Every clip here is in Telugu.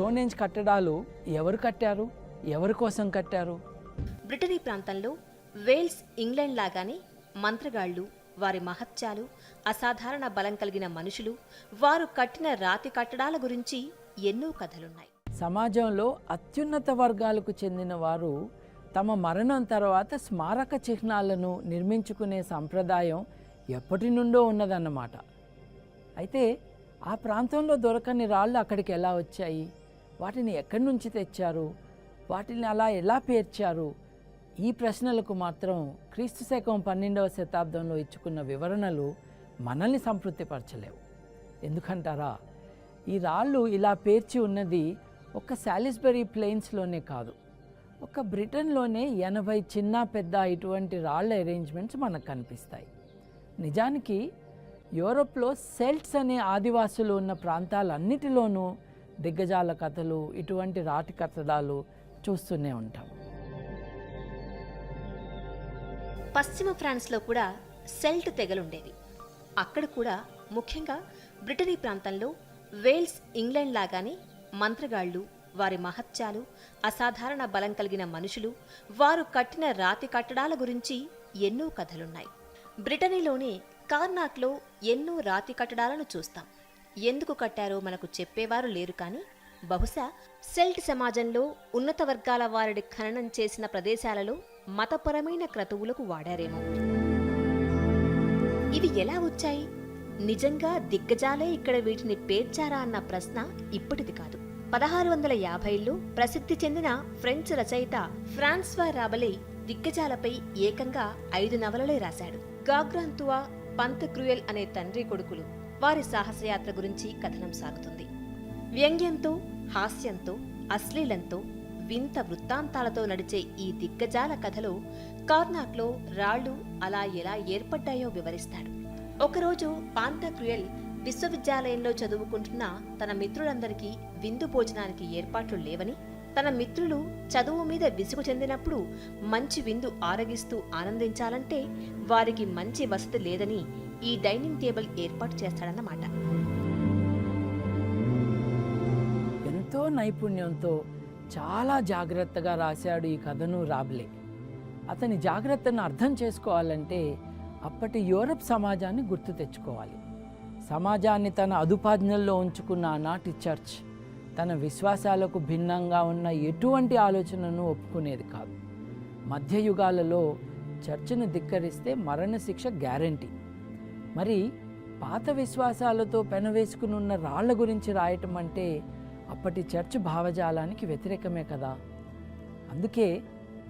స్టోన్ కట్టడాలు ఎవరు కట్టారు? ఎవరి కోసం కట్టారు? బ్రిటనీ ప్రాంతంలో వేల్స్ ఇంగ్లాండ్ లాగానే మంత్రగాళ్ళు వారి మహత్యాలు అసాధారణ బలం కలిగిన మనుషులు వారు కట్టిన రాతి కట్టడాల గురించి ఎన్నో కథలున్నాయి. సమాజంలో అత్యున్నత వర్గాలకు చెందిన వారు తమ మరణం తర్వాత స్మారక చిహ్నాలను నిర్మించుకునే సంప్రదాయం ఎప్పటి నుండో ఉన్నదన్నమాట. అయితే ఆ ప్రాంతంలో దొరకని రాళ్ళు అక్కడికి ఎలా వచ్చాయి? వాటిని ఎక్కడి నుంచి తెచ్చారు? వాటిని అలా ఎలా పేర్చారు? ఈ ప్రశ్నలకు మాత్రం క్రీస్తు శకం పన్నెండవ శతాబ్దంలో ఇచ్చుకున్న వివరణలు మనల్ని సంతృప్తిపరచలేవు. ఎందుకంటారా? ఈ రాళ్ళు ఇలా పేర్చి ఉన్నది ఒక్క శాలిస్బరీ ప్లెయిన్స్లోనే కాదు. ఒక బ్రిటన్లోనే ఎనభై చిన్న పెద్ద ఇటువంటి రాళ్ళ అరేంజ్మెంట్స్ మనకు కనిపిస్తాయి. నిజానికి యూరోప్లో సెల్ట్స్ అనే ఆదివాసులు ఉన్న ప్రాంతాలన్నిటిలోనూ దిగ్గజాల కథలు ఇటువంటి రాటి కట్టడాలు చూస్తూనే ఉంటాం. పశ్చిమ ఫ్రాన్స్లో కూడా సెల్ట్ తెగలుండేవి అక్కడ కూడా ముఖ్యంగా బ్రిటనీ ప్రాంతంలో వేల్స్ ఇంగ్లాండ్ లాగానే మంత్రగాళ్ళు వారి మహత్యాలు అసాధారణ బలం కలిగిన మనుషులు వారు కట్టిన రాతి కట్టడాల గురించి ఎన్నో కథలున్నాయి. బ్రిటనీలోని కార్నాక్లో ఎన్నో రాతి కట్టడాలను చూస్తాం. ఎందుకు కట్టారో మనకు చెప్పేవారు లేరు కానీ బహుశా సెల్ట్ సమాజంలో ఉన్నత వర్గాల వారిని ఖననం చేసిన ప్రదేశాలలో మతపరమైన క్రతువులకు వాడారేమో. ఇవి ఎలా వచ్చాయి? నిజంగా దిగ్గజాలే ఇక్కడ వీటిని పేర్చారా అన్న ప్రశ్న ఇప్పటిది కాదు. పదహారు వందల యాభైలో ప్రసిద్ధి చెందిన ఫ్రెంచ్ రచయిత ఫ్రాన్స్వా రాబలే దిగ్గజాలపై ఏకంగా ఐదు నవలలే రాశాడు. గాగ్రాంతువా పంత క్రూయల్ అనే తండ్రి కొడుకులు. వారి సాహసయాత్ర గురించి కథనం సాగుతుంది. వ్యంగ్యంతో హాస్యంతో అశ్లీలంతో వింత వృత్తాంతాలతో నడిచే ఈ దిగ్గజాల కథలో కార్నాక్లో రాళ్ళు అలా ఎలా ఏర్పడ్డాయో వివరిస్తాడు. ఒకరోజు పాంతక్రుయల్ విశ్వవిద్యాలయంలో చదువుకుంటున్న తన మిత్రులందరికీ విందు భోజనానికి ఏర్పాట్లు లేవని తన మిత్రులు చదువు మీద విసుగు చెందినప్పుడు మంచి విందు ఆరగిస్తూ ఆనందించాలంటే వారికి మంచి వసతి లేదని ఈ డైనింగ్ టేబుల్ ఏర్పాటు చేస్తాడన్నమాట. ఎంతో నైపుణ్యంతో చాలా జాగ్రత్తగా రాశాడు ఈ కథను రాబ్లే. అతని జాగ్రత్తను అర్థం చేసుకోవాలంటే అప్పటి యూరప్ సమాజాన్ని గుర్తు తెచ్చుకోవాలి. సమాజాన్ని తన అదుపాజ్ఞల్లో ఉంచుకున్న ఆనాటి చర్చ్ తన విశ్వాసాలకు భిన్నంగా ఉన్న ఎటువంటి ఆలోచనను ఒప్పుకునేది కాదు. మధ్యయుగాలలో చర్చిని ధిక్కరిస్తే మరణశిక్ష గ్యారంటీ. మరి పాత విశ్వాసాలతో పెనవేసుకుని ఉన్న రాళ్ళ గురించి రాయటం అంటే అప్పటి చర్చ్ భావజాలానికి వ్యతిరేకమే కదా. అందుకే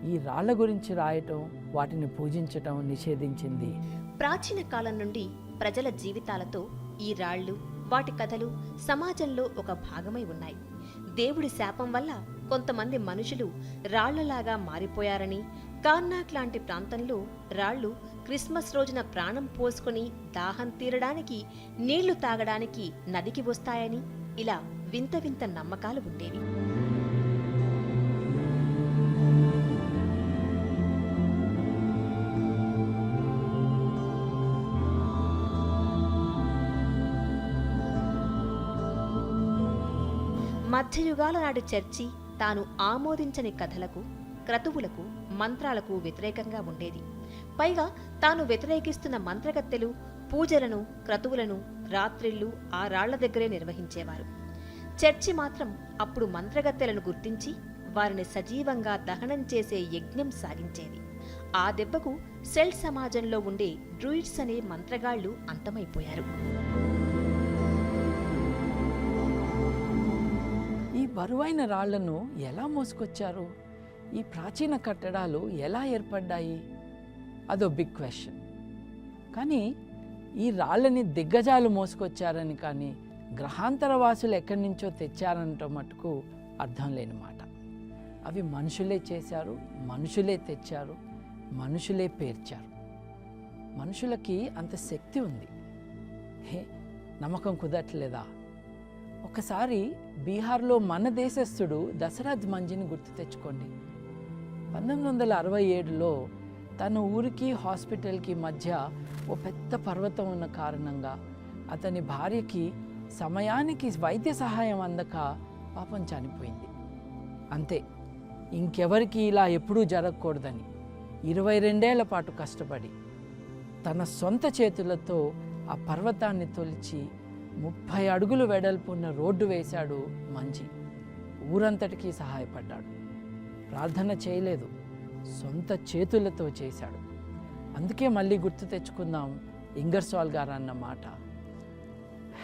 ఈ రాళ్ళ గురించి రాయటం వాటిని పూజించటం నిషేధించింది. ప్రాచీన కాలం నుండి ప్రజల జీవితాలతో ఈ రాళ్ళు వాటి కథలు సమాజంలో ఒక భాగమై ఉన్నాయి. దేవుడి శాపం వల్ల కొంతమంది మనుషులు రాళ్ళలాగా మారిపోయారని కార్నాక్ లాంటి ప్రాంతంలో రాళ్ళు క్రిస్మస్ రోజున ప్రాణం పోసుకుని దాహం తీరడానికి నీళ్ళు తాగడానికి నదికి వస్తాయని ఇలా వింత వింత నమ్మకాలు ఉండేవి. మధ్యయుగాల నాటి చర్చి తాను ఆమోదించని కథలకు క్రతువులకు మంత్రాలకు వ్యతిరేకంగా ఉండేది. పైగా తాను వ్యతిరేకిస్తున్న మంత్రగత్తెలు పూజలను క్రతువులను రాత్రిళ్ళు ఆ రాళ్ళ దగ్గరే నిర్వహించేవారు. చర్చి మాత్రం అప్పుడు మంత్రగత్తెలను గుర్తించి వారిని సజీవంగా దహనం చేసే యజ్ఞం సాగించేది. ఆ దెబ్బకు సెల్ సమాజంలో ఉండే డ్రూయిడ్స్ అనే మంత్రగాళ్ళు అంతమైపోయారు. ఈ బరువైన రాళ్ళను ఎలా మోసుకొచ్చారు? ఈ ప్రాచీన కట్టడాలు ఎలా ఏర్పడ్డాయి? అదో బిగ్ క్వశ్చన్ కానీ ఈ రాళ్ళని దిగ్గజాలు మోసుకొచ్చారని కానీ గ్రహాంతర వాసులు ఎక్కడి నుంచో తెచ్చారంట మటుకు అర్థం లేని మాట. అవి మనుషులే చేశారు మనుషులే తెచ్చారు మనుషులే పేర్చారు. మనుషులకి అంత శక్తి ఉంది. హే నమ్మకం కుదరట్లేదా? ఒకసారి బీహార్లో మన దేశస్థుడు దశరథ్ మంజిని గుర్తు తెచ్చుకోండి. పంతొమ్మిది వందల అరవై ఏడులో తన ఊరికి హాస్పిటల్కి మధ్య ఓ పెద్ద పర్వతం ఉన్న కారణంగా అతని భార్యకి సమయానికి వైద్య సహాయం అందక పాపం చనిపోయింది. అంతే ఇంకెవరికి ఇలా ఎప్పుడూ జరగకూడదని ఇరవై రెండేళ్ళ పాటు కష్టపడి తన సొంత చేతులతో ఆ పర్వతాన్ని తొలిచి ముప్పై అడుగులు వెడల్పున్న రోడ్డు వేశాడు మంచి ఊరంతటికీ సహాయపడ్డాడు. ప్రార్థన చేయలేదు. సొంత చేతులతో చేశాడు. అందుకే మళ్ళీ గుర్తు తెచ్చుకుందాం ఇంగర్సాల్ గారు అన్న మాట.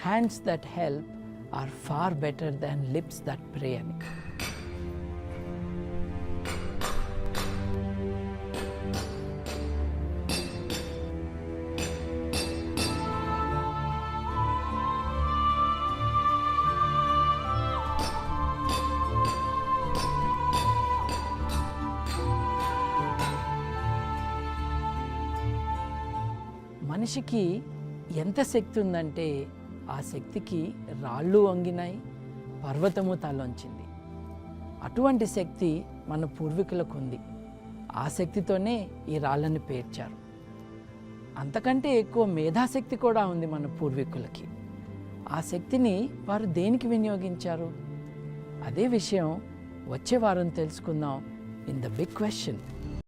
Hands that help are far better than lips that pray అని. మనిషికి ఎంత శక్తి ఉందంటే ఆ శక్తికి రాళ్ళు వంగినాయి పర్వతము తలొంచింది. అటువంటి శక్తి మన పూర్వీకులకు ఉంది ఆ శక్తితోనే ఈ రాళ్ళని పేర్చారు. అంతకంటే ఎక్కువ మేధాశక్తి కూడా ఉంది మన పూర్వీకులకి. ఆ శక్తిని వారు దేనికి వినియోగించారు? అదే విషయం వచ్చే వారం తెలుసుకుందాం. In the big question